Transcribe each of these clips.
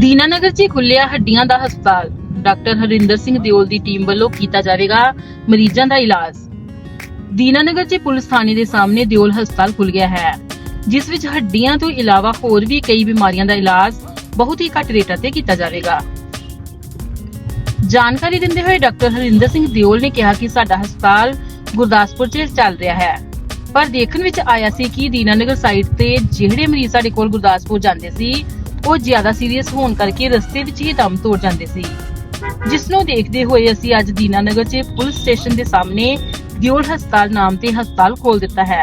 ਦੀਨਾਨਗਰ 'ਚ ਖੁੱਲਿਆ ਹੱਡੀਆਂ ਦਾ ਹਸਪਤਾਲ। ਡਾਕਟਰ ਹਰਿੰਦਰ ਸਿੰਘ ਦਿਓਲ ਦੀ ਟੀਮ ਵੱਲੋਂ ਕੀਤਾ ਜਾਵੇਗਾ ਮਰੀਜ਼ਾਂ ਦਾ ਇਲਾਜ। ਦੀਨਾਨਗਰ 'ਚ ਪੁਲਿਸ ਥਾਣੇ ਦੇ ਸਾਹਮਣੇ ਦਿਓਲ ਹਸਪਤਾਲ ਖੁੱਲ ਗਿਆ ਹੈ, ਜਿਸ ਵਿੱਚ ਹੱਡੀਆਂ ਤੋਂ ਇਲਾਵਾ ਹੋਰ ਵੀ ਕਈ ਬਿਮਾਰੀਆਂ ਦਾ ਇਲਾਜ ਬਹੁਤ ਹੀ ਘੱਟ ਰੇਟਾਂ ਤੇ ਕੀਤਾ ਜਾਵੇਗਾ। ਜਾਣਕਾਰੀ ਦਿੰਦੇ ਹੋਏ ਡਾਕਟਰ ਹਰਿੰਦਰ ਸਿੰਘ ਦਿਓਲ ਨੇ ਕਿਹਾ ਕਿ ਸਾਡਾ ਹਸਪਤਾਲ ਗੁਰਦਾਸਪੁਰ 'ਚ ਚੱਲ ਰਿਹਾ ਹੈ, ਪਰ ਦੇਖਣ ਵਿੱਚ ਆਇਆ ਸੀ ਕਿ ਦੀਨਾਨਗਰ ਸਾਈਡ ਤੇ ਜਿਹੜੇ ਮਰੀਜ਼ ਸਾਡੇ ਕੋਲ ਗੁਰਦਾਸਪੁਰ ਜਾਂਦੇ ਸੀ ਉਹ ਜ਼ਿਆਦਾ ਸੀਰੀਅਸ ਹੋਣ ਕਰਕੇ ਰਸਤੇ ਵਿੱਚ ਹੀ ਦਮ ਤੋੜ ਜਾਂਦੇ ਸੀ। ਜਿਸ ਨੂੰ ਦੇਖਦੇ ਹੋਏ ਅਸੀਂ ਅੱਜ ਦੀਨਾਨਗਰ 'ਚ ਪੁਲਿਸ ਸਟੇਸ਼ਨ ਦੇ ਸਾਹਮਣੇ ਦਿਓਲ ਹਸਪਤਾਲ ਨਾਮ ਤੇ ਹਸਪਤਾਲ ਖੋਲ ਦਿੱਤਾ ਹੈ।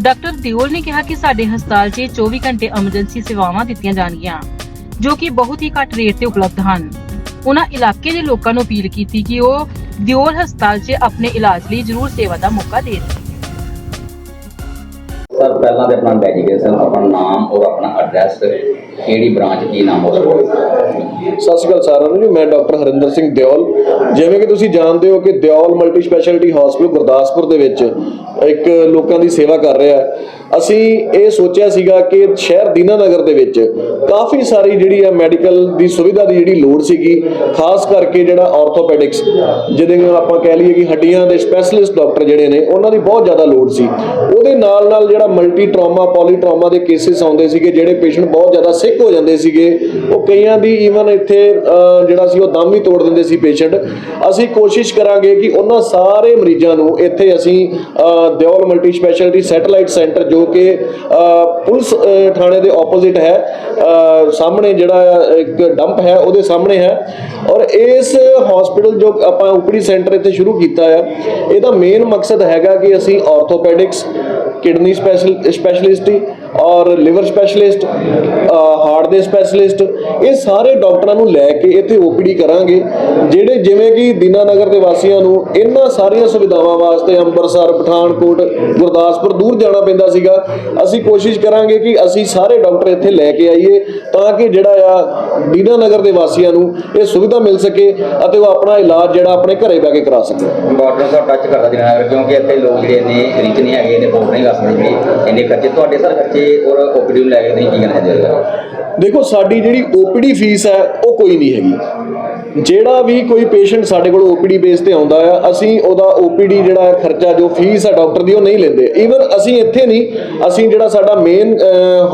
ਡਾਕਟਰ ਦਿਓਲ ਨੇ ਕਿਹਾ ਕਿ ਸਾਡੇ ਹਸਪਤਾਲ 'ਚ 24 ਘੰਟੇ ਐਮਰਜੈਂਸੀ ਸੇਵਾਵਾਂ ਦਿੱਤੀਆਂ ਜਾਣਗੀਆਂ, ਜੋ ਕਿ ਬਹੁਤ ਹੀ ਘੱਟ ਰੇਟ ਤੇ ਉਪਲਬਧ ਹਨ। ਉਹਨਾਂ ਇਲਾਕੇ ਦੇ ਲੋਕਾਂ ਨੂੰ ਅਪੀਲ ਕੀਤੀ ਕਿ ਉਹ ਦਿਓਲ ਹਸਪਤਾਲ 'ਚ ਆਪਣੇ ਇਲਾਜ ਲਈ ਜ਼ਰੂਰ ਸੇਵਾ ਦਾ ਮੌਕਾ ਦੇਣ। ਸਰ, ਪਹਿਲਾਂ ਤੇ ਆਪਣਾ ਡੈਡੀਕੇਸ਼ਨ ਆਪਣਾ ਨਾਮ ਔਰ ਆਪਣਾ ਐਡਰੈਸ ਕਿਹੜੀ ਬ੍ਰਾਂਚ ਕੀ ਨਾਮ ਹੋ ਸਤਿ ਸ਼੍ਰੀ ਅਕਾਲ ਸਾਰਿਆਂ ਨੂੰ ਜੀ, ਮੈਂ ਡਾਕਟਰ ਹਰਿੰਦਰ ਸਿੰਘ ਦਿਓਲ। ਜਿਵੇਂ ਕਿ ਤੁਸੀਂ ਜਾਣਦੇ ਹੋ ਕਿ Deol multi speciality hospital Gurdaspur ਦੇ ਵਿੱਚ ਇੱਕ ਲੋਕਾਂ ਦੀ ਸੇਵਾ ਕਰ ਰਿਹਾ ਹੈ। ਅਸੀਂ ਇਹ ਸੋਚਿਆ ਸੀਗਾ ਕਿ ਸ਼ਹਿਰ ਦੀਨਾਨਗਰ ਦੇ ਵਿੱਚ ਕਾਫੀ ਸਾਰੀ ਜਿਹੜੀ ਹੈ ਮੈਡੀਕਲ ਦੀ ਸੁਵਿਧਾ ਦੀ ਜਿਹੜੀ ਲੋੜ ਸੀਗੀ, ਖਾਸ ਕਰਕੇ ਜਿਹੜਾ ਆਰਥੋਪੈਡਿਕਸ ਜਿਹਦੇ ਨਾਲ ਆਪਾਂ ਕਹਿ ਲਈਏ ਕਿ ਹੱਡੀਆਂ ਦੇ ਸਪੈਸ਼ਲਿਸਟ ਡਾਕਟਰ ਜਿਹੜੇ ਨੇ, ਉਹਨਾਂ ਦੀ ਬਹੁਤ ਜ਼ਿਆਦਾ ਲੋੜ ਸੀ। ਉਹਦੇ ਨਾਲ ਨਾਲ ਜਿਹੜਾ ਮਲਟੀ ਟਰਾਮਾ ਪੋਲੀ ਟਰਾਮਾ ਦੇ ਕੇਸਿਸ ਆਉਂਦੇ ਸੀਗੇ, ਜਿਹੜੇ ਪੇਸ਼ੈਂਟ ਬਹੁਤ ਜ਼ਿਆਦਾ ਸਿੱਕ ਹੋ ਜਾਂਦੇ ਸੀਗੇ। ਉਹ ਕਈਆਂ ਦੀ ਈਵਨ ਇੱਥੇ ਜਿਹੜਾ ਸੀ ਉਹ ਦਮ ਹੀ ਤੋੜ ਦਿੰਦੇ ਸੀ ਪੇਸ਼ੈਂਟ ਅਸੀਂ ਕੋਸ਼ਿਸ਼ ਕਰਾਂਗੇ ਕਿ ਉਹਨਾਂ ਸਾਰੇ ਮਰੀਜ਼ਾਂ ਨੂੰ ਇੱਥੇ ਅਸੀਂ ਅਹ, Deol multi speciality satellite centre ਜੋ ਕਿ ਪੁਲਿਸ ਥਾਣੇ ਦੇ ਆਪੋਜ਼ਿਟ ਹੈ ਸਾਹਮਣੇ ਜਿਹੜਾ ਇੱਕ ਡੰਪ ਹੈ ਉਹਦੇ ਸਾਹਮਣੇ ਹੈ। ਔਰ ਇਸ ਹਸਪੀਟਲ ਜੋ ਆਪਾਂ ਉਪਰੀ ਸੈਂਟਰ ਇੱਥੇ ਸ਼ੁਰੂ ਕੀਤਾ ਹੈ ਇਹਦਾ ਮੇਨ ਮਕਸਦ ਹੈਗਾ ਕਿ ਅਸੀਂ ਆਰਥੋਪੈਡਿਕਸ ਕਿਡਨੀ ਸਪੈਸ਼ਲ ਸਪੈਸ਼ਲਿਸਟੀ ਔਰ ਲਿਵਰ ਸਪੈਸ਼ਲਿਸਟ ਹਾਰਟ ਦੇ ਸਪੈਸ਼ਲਿਸਟ ਇਹ ਸਾਰੇ ਡਾਕਟਰਾਂ ਨੂੰ ਲੈ ਕੇ ਇੱਥੇ ਓਪੀਡੀ ਕਰਾਂਗੇ, ਜਿਹੜੇ ਜਿਵੇਂ ਕਿ ਦੀਨਾਨਗਰ ਦੇ ਵਾਸੀਆਂ ਨੂੰ ਇਹਨਾਂ ਸਾਰੀਆਂ ਸੁਵਿਧਾਵਾਂ ਵਾਸਤੇ ਅੰਮ੍ਰਿਤਸਰ, ਪਠਾਨਕੋਟ, ਗੁਰਦਾਸਪੁਰ ਦੂਰ ਜਾਣਾ ਪੈਂਦਾ ਸੀਗਾ। ਅਸੀਂ ਕੋਸ਼ਿਸ਼ ਕਰਾਂਗੇ ਕਿ ਅਸੀਂ ਸਾਰੇ ਡਾਕਟਰ ਇੱਥੇ ਲੈ ਕੇ ਆਈਏ, ਤਾਂ ਕਿ ਜਿਹੜਾ ਆ ਦੀਨਾਨਗਰ ਦੇ ਵਾਸੀਆਂ ਨੂੰ ਇਹ ਸੁਵਿਧਾ ਮਿਲ ਸਕੇ ਅਤੇ ਉਹ ਆਪਣਾ ਇਲਾਜ ਜਿਹੜਾ ਆਪਣੇ ਘਰੇ ਬੈ ਕੇ ਕਰਾ ਸਕਣ। ਡਾਕਟਰ ਸਾਹਿਬ ਟੱਚ ਕਰਦਾ ਦਿਨਾਂ ਕਿਉਂਕਿ ਇੱਥੇ ਲੋਕ ਜਿਹੜੇ ਨੇ ਰਿਚ ਨਹੀਂ ਹੈਗੇ ਨੇ ਬਹੁਤ ਨਹੀਂ ਕਰ ਸਕਦੇ, ਇੰਨੇ ਖਰਚੇ, ਤੁਹਾਡੇ ਸਰ ਖਰਚੇ ਔਰ ਓਪੀਡੀ ਨੂੰ ਲੈ ਕੇ ਨਹੀਂ ਕੀ ਕਹਿਣਾ ਚਾਹੁੰਦੇ? ਦੇਖੋ, ਸਾਡੀ ਜਿਹੜੀ ਓਪੀਡੀ ਫੀਸ ਹੈ, ਉਹ ਕੋਈ ਨਹੀਂ ਹੈਗੀ। ਜਿਹੜਾ ਵੀ ਕੋਈ ਪੇਸ਼ੈਂਟ ਸਾਡੇ ਕੋਲ ਓਪੀਡੀ ਬੇਸ ਤੇ ਆਉਂਦਾ ਆ, ਅਸੀਂ ਉਹਦਾ ਓਪੀਡੀ ਜਿਹੜਾ ਖਰਚਾ ਜੋ ਫੀਸ ਹੈ ਡਾਕਟਰ ਦੀ, ਉਹ ਨਹੀਂ ਲੈਂਦੇ। ਈਵਨ ਅਸੀਂ ਇੱਥੇ ਨਹੀਂ, ਅਸੀਂ ਜਿਹੜਾ ਸਾਡਾ ਮੇਨ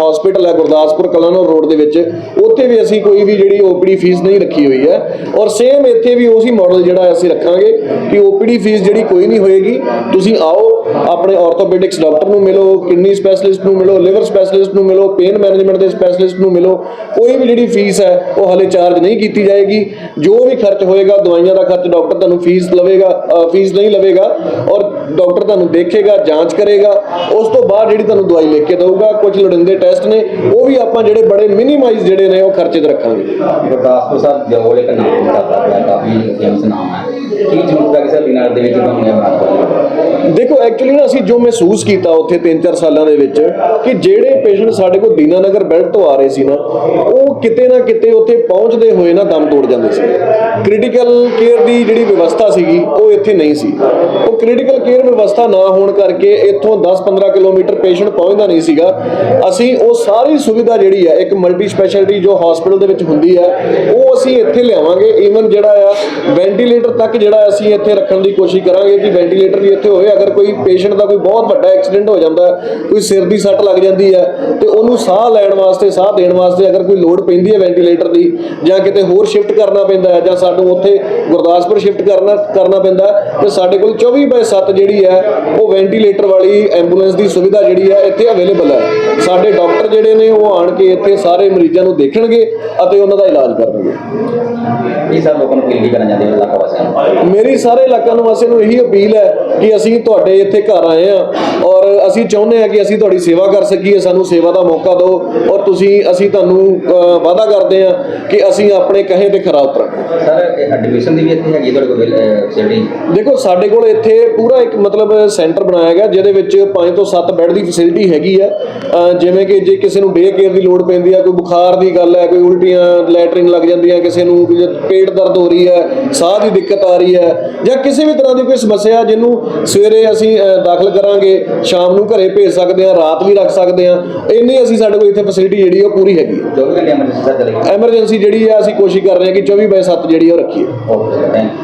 ਹਸਪੀਟਲ ਹੈ ਗੁਰਦਾਸਪੁਰ ਕਲਾਨੌਰ ਰੋਡ ਦੇ ਵਿੱਚ, ਉੱਥੇ ਵੀ ਅਸੀਂ ਕੋਈ ਵੀ ਜਿਹੜੀ ਓਪੀਡੀ ਫੀਸ ਨਹੀਂ ਰੱਖੀ ਹੋਈ ਹੈ। ਔਰ ਸੇਮ ਇੱਥੇ ਵੀ ਉਸੇ ਮਾਡਲ ਜਿਹੜਾ ਅਸੀਂ ਰੱਖਾਂਗੇ ਕਿ ਓਪੀਡੀ ਫੀਸ ਜਿਹੜੀ ਕੋਈ ਨਹੀਂ ਹੋਏਗੀ। ਤੁਸੀਂ ਆਓ, ਆਪਣੇ ਆਰਥੋਪੈਡਿਕਸ ਡਾਕਟਰ ਨੂੰ ਮਿਲੋ, ਕਿਡਨੀ ਸਪੈਸ਼ਲਿਸਟ ਨੂੰ ਮਿਲੋ ਲਿਵਰ ਸਪੈਸ਼ਲਿਸਟ ਨੂੰ ਮਿਲੋ ਪੇਨ ਮੈਨੇਜਮੈਂਟ ਦੇ ਸਪੈਸ਼ਲਿਸਟ ਨੂੰ ਮਿਲੋ। ਕੋਈ ਵੀ ਜਿਹੜੀ ਫੀਸ ਹੈ, ਉਹ ਹਲੇ ਚਾਰਜ ਨਹੀਂ ਕੀਤੀ ਜਾਏਗੀ। ਜੋ ਵੀ ਖਰਚ ਹੋਏਗਾ, ਦਵਾਈਆਂ ਦਾ ਖਰਚ ਡਾਕਟਰ ਤੁਹਾਨੂੰ ਫੀਸ ਲਵੇਗਾ ਫੀਸ ਨਹੀਂ ਲਵੇਗਾ ਔਰ ਡਾਕਟਰ ਤੁਹਾਨੂੰ ਦੇਖੇਗਾ, ਜਾਂਚ ਕਰੇਗਾ, ਉਸ ਤੋਂ ਬਾਅਦ ਜਿਹੜੀ ਤੁਹਾਨੂੰ ਦਵਾਈ ਲਿਖ ਕੇ ਦਊਗਾ, ਕੁਝ ਲੋੜੀਂਦੇ ਟੈਸਟ ਨੇ, ਉਹ ਵੀ ਆਪਾਂ ਜਿਹੜੇ ਬੜੇ ਮਿਨੀਮਾਈਜ਼ ਜਿਹੜੇ ਨੇ, ਉਹ ਖਰਚੇ ਤੇ ਰੱਖਾਂਗੇ। ਗੁਰਦਾਸਪੁਰ ਸਾਹਿਬ ਦਿਓਲ ਇੱਕ ਨਾਮ ਕਰਦਾ ਪਿਆ ਕਾਫੀ ਫੇਮਸ ਨਾਮ ਹੈ। ਕੀ ਜ਼ਰੂਰਤ ਸਰ ਦਿਨਾਂ ਦੇ ਵਿੱਚ ਤੁਹਾਨੂੰ ਇਹ ਦੇਖੋ ਐਕਚੁਅਲੀ ਨਾ ਅਸੀਂ ਜੋ ਮਹਿਸੂਸ ਕੀਤਾ ਉੱਥੇ 3-4 ਸਾਲਾਂ ਦੇ ਵਿੱਚ, ਕਿ ਜਿਹੜੇ ਪੇਸ਼ੈਂਟ ਸਾਡੇ ਕੋਲ ਦੀਨਾਨਗਰ ਬੈਲਟ ਤੋਂ ਆ ਰਹੇ ਸੀ ਨਾ, ਉਹ ਕਿਤੇ ਨਾ ਕਿਤੇ ਉੱਥੇ ਪਹੁੰਚਦੇ ਹੋਏ ਨਾ ਦਮ ਤੋੜ ਜਾਂਦੇ ਸੀ। ਕ੍ਰਿਟੀਕਲ ਕੇਅਰ ਦੀ ਜਿਹੜੀ ਵਿਵਸਥਾ ਸੀਗੀ, ਉਹ ਇੱਥੇ ਨਹੀਂ ਸੀ। ਉਹ ਕ੍ਰਿਟੀਕਲ ਕੇਅਰ ਵਿਵਸਥਾ ਨਾ ਹੋਣ ਕਰਕੇ ਇੱਥੋਂ 10-15 ਕਿਲੋਮੀਟਰ ਪੇਸ਼ੈਂਟ ਪਹੁੰਚਦਾ ਨਹੀਂ ਸੀਗਾ। ਅਸੀਂ ਉਹ ਸਾਰੀ ਸੁਵਿਧਾ ਜਿਹੜੀ ਹੈ ਇੱਕ ਮਲਟੀ ਸਪੈਸ਼ਲਿਟੀ ਜੋ ਹਸਪੀਟਲ ਦੇ ਵਿੱਚ ਹੁੰਦੀ ਹੈ ਉਹ ਅਸੀਂ ਇੱਥੇ ਲਿਆਵਾਂਗੇ। ਈਵਨ ਜਿਹੜਾ ਆ ਵੈਂਟੀਲੇਟਰ ਤੱਕ ਜਿਹੜਾ ਅਸੀਂ ਇੱਥੇ ਰੱਖਣ ਦੀ ਕੋਸ਼ਿਸ਼ ਕਰਾਂਗੇ ਕਿ ਵੈਂਟੀਲੇਟਰ ਵੀ ਇੱਥੇ ਹੋਵੇ ਅਗਰ ਕੋਈ ਪੇਸ਼ੈਂਟ ਦਾ ਕੋਈ ਬਹੁਤ ਵੱਡਾ ਐਕਸੀਡੈਂਟ ਹੋ ਜਾਂਦਾ ਕੋਈ ਸਿਰ ਦੀ ਸੱਟ ਲੱਗ ਜਾਂਦੀ ਹੈ ਤੇ ਉਹਨੂੰ ਸਾਹ ਲੈਣ ਵਾਸਤੇ ਸਾਹ ਦੇਣ ਵਾਸਤੇ ਅਗਰ ਕੋਈ ਲੋੜ ਪੈਂਦੀ ਹੈ ਵੈਂਟੀਲੇਟਰ ਦੀ ਜਾਂ ਕਿਤੇ ਹੋਰ ਸ਼ਿਫਟ ਕਰਨਾ ਪੈਂਦਾ ਹੈ ਜਾਂ ਸਾਨੂੰ ਉੱਥੇ ਗੁਰਦਾਸਪੁਰ ਸ਼ਿਫਟ ਕਰਨਾ ਕਰਨਾ ਪੈਂਦਾ ਹੈ, ਤੇ ਸਾਡੇ ਕੋਲ 24/7 ਜਿਹੜੀ ਹੈ ਉਹ ਵੈਂਟੀਲੇਟਰ ਵਾਲੀ ਐਂਬੂਲੈਂਸ ਦੀ ਸੁਵਿਧਾ ਜਿਹੜੀ ਹੈ ਇੱਥੇ ਅਵੇਲੇਬਲ ਹੈ। ਸਾਡੇ ਡਾਕਟਰ ਜਿਹੜੇ ਨੇ ਉਹ ਆਣ ਕੇ ਇੱਥੇ ਸਾਰੇ ਮਰੀਜ਼ਾਂ ਨੂੰ ਦੇਖਣਗੇ ਅਤੇ ਉਹਨਾਂ ਦਾ ਇਲਾਜ ਕਰਨਗੇ। ਇਹ ਸਰ ਲੋਕਾਂ ਨੂੰ ਅਪੀਲ ਕੀ ਕਰਨਾ ਚਾਹੁੰਦੇ ਹੋ ਇਲਾਕਾ ਵਾਸੀਆਂ ਨੂੰ? ਮੇਰੀ ਸਾਰੇ ਇਲਾਕਾ ਨਿਵਾਸੀਆਂ ਨੂੰ ਇਹੀ ਅਪੀਲ ਹੈ ਕਿ ਅਸੀਂ ਤੁਹਾਡੇ ਇੱਥੇ ਘਰ ਆਏ ਆ ਔਰ ਅਸੀਂ ਚਾਹੁੰਦੇ ਹਾਂ ਕਿ ਅਸੀਂ ਤੁਹਾਡੀ ਸੇਵਾ ਕਰ ਸਕੀਏ ਸਾਨੂੰ ਸੇਵਾ ਦਾ ਮੌਕਾ ਦਿਓ ਔਰ ਤੁਸੀਂ ਅਸੀਂ ਤੁਹਾਨੂੰ ਵਾਅਦਾ ਕਰਦੇ ਹਾਂ ਕਿ ਅਸੀਂ ਆਪਣੇ ਕਹੇ ਤੇ ਖਰਾ ਉਤਰਾਂਗੇ ਸਰ ਐਡਮਿਸ਼ਨ ਦੀ ਵੀ ਇੱਥੇ ਹੈਗੀ ਤੁਹਾਡੇ ਕੋਲ ਫੈਸਿਲਿਟੀ ਦੇਖੋ ਸਾਡੇ ਕੋਲ ਇੱਥੇ ਪੂਰਾ ਇੱਕ ਮਤਲਬ ਸੈਂਟਰ ਬਣਾਇਆ ਗਿਆ ਜਿਹਦੇ ਵਿੱਚ 5 ਤੋਂ 7 ਬੈੱਡ ਦੀ ਫੈਸਿਲਿਟੀ ਹੈਗੀ ਆ ਜਿਵੇਂ ਕਿ ਜੇ ਕਿਸੇ ਨੂੰ ਡੇ ਕੇਅਰ ਦੀ ਲੋੜ ਪੈਂਦੀ ਆ ਕੋਈ ਬੁਖਾਰ ਦੀ ਗੱਲ ਹੈ ਕੋਈ ਉਲਟੀਆਂ ਲੈਟਰਿਨ ਲੱਗ ਜਾਂਦੀਆਂ ਕਿਸੇ ਨੂੰ ਪੇਟ ਦਰਦ ਹੋ ਰਹੀ ਹੈ ਸਾਹ ਦੀ ਦਿੱਕਤ ਆ ਰਹੀ ਹੈ ਜਾਂ ਕਿਸੇ ਵੀ ਤਰ੍ਹਾਂ ਦੀ ਕੋਈ ਸਮੱਸਿਆ ਜਿਹਨੂੰ ਸਵੇਰੇ ਅਸੀਂ ਦਾਖਲ ਕਰਾਂਗੇ ਸ਼ਾਮ ਨੂੰ ਘਰੇ ਭੇਜ ਸਕਦੇ ਹਾਂ ਰਾਤ ਵੀ ਰੱਖ ਸਕਦੇ ਹਾਂ ਇੰਨੀ ਅਸੀਂ ਸਾਡੇ ਕੋਲ ਇੱਥੇ ਫੈਸਿਲਿਟੀ ਜਿਹੜੀ ਉਹ ਪੂਰੀ ਹੈਗੀ ਹੈ। 24 ਘੰਟੇ ਐਮਰਜੈਂਸੀ ਸਰ ਚੱਲੇਗੀ ਐਮਰਜੈਂਸੀ ਜਿਹੜੀ ਆ ਅਸੀਂ ਕੋਸ਼ਿਸ਼ ਕਰ ਰਹੇ ਹਾਂ ਕਿ 24 ਬਾਈ 7 ਜਿਹੜੀ ਉਹ ਰੱਖੀਏ। Okay thank you